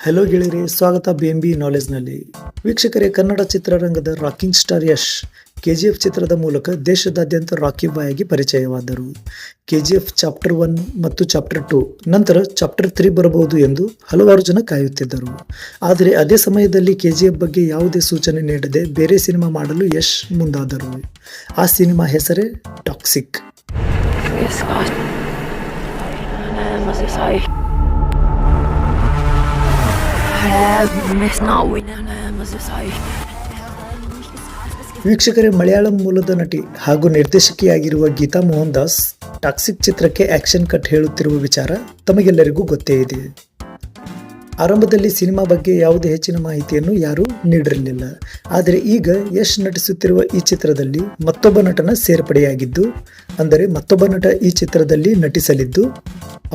Hello ಗೆಳೆಯರೆ, ಸ್ವಾಗತ B M B ನಾಲೆಜ್ನಲ್ಲಿ ವೀಕ್ಷಕರೇ, ಕನ್ನಡ ಚಿತ್ರರಂಗದ rocking star Yash K G F ಚಿತ್ರದ ಮೂಲಕ ದೇಶದಾದ್ಯಂತ ರಾಕಿ ಬಾಯ್ ಆಗಿ ಪರಿಚಯವಾದರು. ಎಫ್ ಚಾಪ್ಟರ್ ಒನ್ ಮತ್ತು ಚಾಪ್ಟರ್ ಟು ನಂತರ ಚಾಪ್ಟರ್ ತ್ರೀ ಬರಬಹುದು ಎಂದು ಹಲವಾರು ಜನ ಕಾಯುತ್ತಿದ್ದರು. ಆದರೆ ಅದೇ ಸಮಯದಲ್ಲಿ ಕೆಜಿಎಫ್ ಬಗ್ಗೆ ಯಾವುದೇ ಸೂಚನೆ ನೀಡದೆ ಬೇರೆ ಸಿನಿಮಾ ಮಾಡಲು ಯಶ್ ಮುಂದಾದರು. ಆ ಸಿನಿಮಾ ಹೆಸರೇ ಟಾಕ್ಸಿಕ್ ವೀಕ್ಷಕರೇ, ಮಲಯಾಳಂ ಮೂಲದ ನಟಿ ಹಾಗೂ ನಿರ್ದೇಶಕಿಯಾಗಿರುವ ಗೀತಾ ಮೋಹನ್ ದಾಸ್ ಟಾಕ್ಸಿಕ್ ಚಿತ್ರಕ್ಕೆ ಆಕ್ಷನ್ ಕಟ್ ಹೇಳುತ್ತಿರುವ ವಿಚಾರ ತಮಗೆಲ್ಲರಿಗೂ ಗೊತ್ತೇ ಇದೆ. ಆರಂಭದಲ್ಲಿ ಸಿನಿಮಾ ಬಗ್ಗೆ ಯಾವುದೇ ಹೆಚ್ಚಿನ ಮಾಹಿತಿಯನ್ನು ಯಾರೂ ನೀಡಿರಲಿಲ್ಲ. ಆದರೆ ಈಗ ಯಶ್ ನಟಿಸುತ್ತಿರುವ ಈ ಚಿತ್ರದಲ್ಲಿ ಮತ್ತೊಬ್ಬ ನಟನ ಸೇರ್ಪಡೆಯಾಗಿದ್ದು, ಅಂದರೆ ಮತ್ತೊಬ್ಬ ನಟ ಈ ಚಿತ್ರದಲ್ಲಿ ನಟಿಸಲಿದ್ದು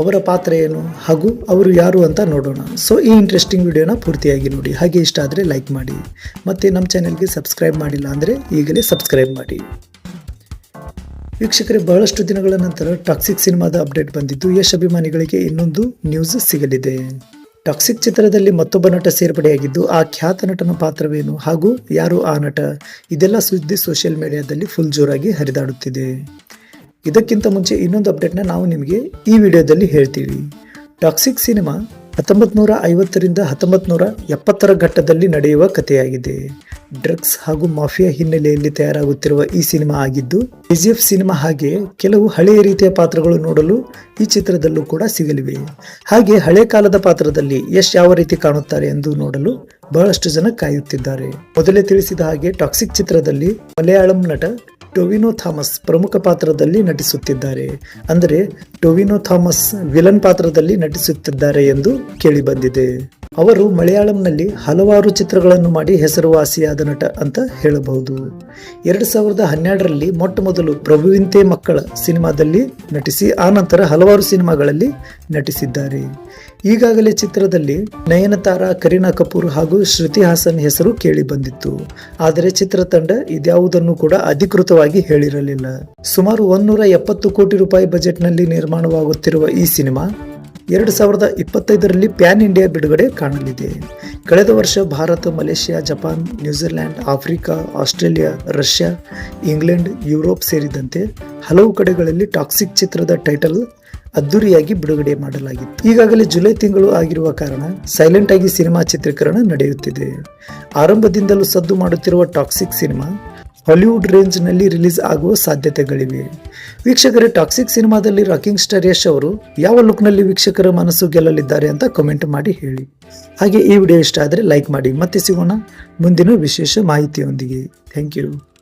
ಅವರ ಪಾತ್ರ ಏನು, ಹಾಗೂ ಅವರು ಯಾರು ಅಂತ ನೋಡೋಣ. ಸೊ ಈ ಇಂಟ್ರೆಸ್ಟಿಂಗ್ ವಿಡಿಯೋನ ಪೂರ್ತಿಯಾಗಿ ನೋಡಿ. ಹಾಗೆ ಇಷ್ಟ ಆದರೆ ಲೈಕ್ ಮಾಡಿ. ಮತ್ತೆ ನಮ್ಮ ಚಾನೆಲ್ಗೆ ಸಬ್ಸ್ಕ್ರೈಬ್ ಮಾಡಿಲ್ಲ ಅಂದರೆ ಈಗಲೇ ಸಬ್ಸ್ಕ್ರೈಬ್ ಮಾಡಿ. ವೀಕ್ಷಕರೇ, ಬಹಳಷ್ಟು ದಿನಗಳ ನಂತರ ಟಾಕ್ಸಿಕ್ ಸಿನಿಮಾದ ಅಪ್ಡೇಟ್ ಬಂದಿದ್ದು, ಯಶ್ ಅಭಿಮಾನಿಗಳಿಗೆ ಇನ್ನೊಂದು ನ್ಯೂಸ್ ಸಿಗಲಿದೆ. ಟಾಕ್ಸಿಕ್ ಚಿತ್ರದಲ್ಲಿ ಮತ್ತೊಬ್ಬ ನಟ ಸೇರ್ಪಡೆಯಾಗಿದ್ದು, ಆ ಖ್ಯಾತ ನಟನ ಪಾತ್ರವೇನು, ಹಾಗೂ ಯಾರು ಆ ನಟ, ಇದೆಲ್ಲ ಸುದ್ದಿ ಸೋಷಿಯಲ್ ಮೀಡಿಯಾದಲ್ಲಿ ಫುಲ್ ಜೋರಾಗಿ ಹರಿದಾಡುತ್ತಿದೆ. ಇದಕ್ಕಿಂತ ಮುಂಚೆ ಇನ್ನೊಂದು ಅಪ್ಡೇಟ್ನ ನಾವು ನಿಮಗೆ ಈ ವಿಡಿಯೋದಲ್ಲಿ ಹೇಳ್ತೀವಿ. ಟಾಕ್ಸಿಕ್ ಸಿನಿಮಾ ಹತ್ತೊಂಬತ್ತು ನೂರ ಐವತ್ತರಿಂದ ಹತ್ತೊಂಬತ್ತು ನೂರ ಎಪ್ಪತ್ತರ ಘಟ್ಟದಲ್ಲಿ ನಡೆಯುವ ಕಥೆಯಾಗಿದೆ. ಡ್ರಗ್ಸ್ ಹಾಗೂ ಮಾಫಿಯಾ ಹಿನ್ನೆಲೆಯಲ್ಲಿ ತಯಾರಾಗುತ್ತಿರುವ ಈ ಸಿನಿಮಾ ಆಗಿದ್ದು ಕೆಜಿಎಫ್ ಸಿನಿಮಾ ಹಾಗೆ ಕೆಲವು ಹಳೆಯ ರೀತಿಯ ಪಾತ್ರಗಳು ನೋಡಲು ಈ ಚಿತ್ರದಲ್ಲೂ ಕೂಡ ಸಿಗಲಿವೆ. ಹಾಗೆ ಹಳೆ ಕಾಲದ ಪಾತ್ರದಲ್ಲಿ ಯಶ್ ಯಾವ ರೀತಿ ಕಾಣುತ್ತಾರೆ ಎಂದು ನೋಡಲು ಬಹಳಷ್ಟು ಜನ ಕಾಯುತ್ತಿದ್ದಾರೆ. ಮೊದಲೇ ತಿಳಿಸಿದ ಹಾಗೆ ಟಾಕ್ಸಿಕ್ ಚಿತ್ರದಲ್ಲಿ ಮಲಯಾಳಂ ನಟ ಟೊವಿನೋ ಥಾಮಸ್ ಪ್ರಮುಖ ಪಾತ್ರದಲ್ಲಿ ನಟಿಸುತ್ತಿದ್ದಾರೆ. ಅಂದರೆ ಟೊವಿನೋ ಥಾಮಸ್ ವಿಲನ್ ಪಾತ್ರದಲ್ಲಿ ನಟಿಸುತ್ತಿದ್ದಾರೆ ಎಂದು ಕೇಳಿಬಂದಿದೆ. ಅವರು ಮಲಯಾಳಂನಲ್ಲಿ ಹಲವಾರು ಚಿತ್ರಗಳನ್ನು ಮಾಡಿ ಹೆಸರುವಾಸಿಯಾದ ನಟ ಅಂತ ಹೇಳಬಹುದು. ಎರಡು ಸಾವಿರದ ಹನ್ನೆರಡರಲ್ಲಿ ಮೊಟ್ಟ ಮೊದಲು ಪ್ರಭುವಿಂತೆ ಮಕ್ಕಳ ಸಿನಿಮಾದಲ್ಲಿ ನಟಿಸಿ, ಆ ನಂತರ ಹಲವಾರು ಸಿನಿಮಾಗಳಲ್ಲಿ ನಟಿಸಿದ್ದಾರೆ. ಈಗಾಗಲೇ ಚಿತ್ರದಲ್ಲಿ ನಯನತಾರ ಕರೀನಾ ಕಪೂರ್ ಹಾಗೂ ಶ್ರುತಿ ಹಾಸನ್ ಹೆಸರು ಕೇಳಿ ಬಂದಿತ್ತು. ಆದರೆ ಚಿತ್ರತಂಡ ಇದ್ಯಾವುದನ್ನು ಕೂಡ ಅಧಿಕೃತವಾಗಿ ಹೇಳಿರಲಿಲ್ಲ. ಸುಮಾರು ಒಂದೂರ ಎಪ್ಪತ್ತು ಕೋಟಿ ರೂಪಾಯಿ ಬಜೆಟ್ನಲ್ಲಿ ನಿರ್ಮಾಣವಾಗುತ್ತಿರುವ ಈ ಸಿನಿಮಾ ಎರಡು ಸಾವಿರದ ಇಪ್ಪತ್ತೈದರಲ್ಲಿ ಪ್ಯಾನ್ ಇಂಡಿಯಾ ಬಿಡುಗಡೆ ಕಾಣಲಿದೆ. ಕಳೆದ ವರ್ಷ Bharat, Malaysia, Japan, New Zealand, Africa, Australia, Russia, England, Europe ಸೇರಿದಂತೆ ಹಲವು ಕಡೆಗಳಲ್ಲಿ ಟಾಕ್ಸಿಕ್ ಚಿತ್ರದ ಟೈಟಲ್ ಅದ್ದೂರಿಯಾಗಿ ಬಿಡುಗಡೆ ಮಾಡಲಾಗಿತ್ತು. ಈಗಾಗಲೇ ಜುಲೈ ತಿಂಗಳು ಆಗಿರುವ ಕಾರಣ ಸೈಲೆಂಟ್ ಆಗಿ ಸಿನಿಮಾ ಚಿತ್ರೀಕರಣ ನಡೆಯುತ್ತಿದೆ. ಆರಂಭದಿಂದಲೂ ಸದ್ದು ಮಾಡುತ್ತಿರುವ ಟಾಕ್ಸಿಕ್ ಸಿನಿಮಾ ಹಾಲಿವುಡ್ ರೇಂಜ್ನಲ್ಲಿ ರಿಲೀಸ್ ಆಗುವ ಸಾಧ್ಯತೆಗಳಿವೆ. ವೀಕ್ಷಕರ ಟಾಕ್ಸಿಕ್ ಸಿನಿಮಾದಲ್ಲಿ ರಾಕಿಂಗ್ ಸ್ಟಾರ್ ಯಶ್ ಅವರು ಯಾವ ಲುಕ್ನಲ್ಲಿ ವೀಕ್ಷಕರ ಮನಸ್ಸು ಗೆಲ್ಲಲಿದ್ದಾರೆ ಅಂತ ಕಮೆಂಟ್ ಮಾಡಿ ಹೇಳಿ. ಹಾಗೆ ಈ ವಿಡಿಯೋ ಇಷ್ಟ ಆದರೆ ಲೈಕ್ ಮಾಡಿ. ಮತ್ತೆ ಸಿಗೋಣ ಮುಂದಿನ ವಿಶೇಷ ಮಾಹಿತಿಯೊಂದಿಗೆ. Thank you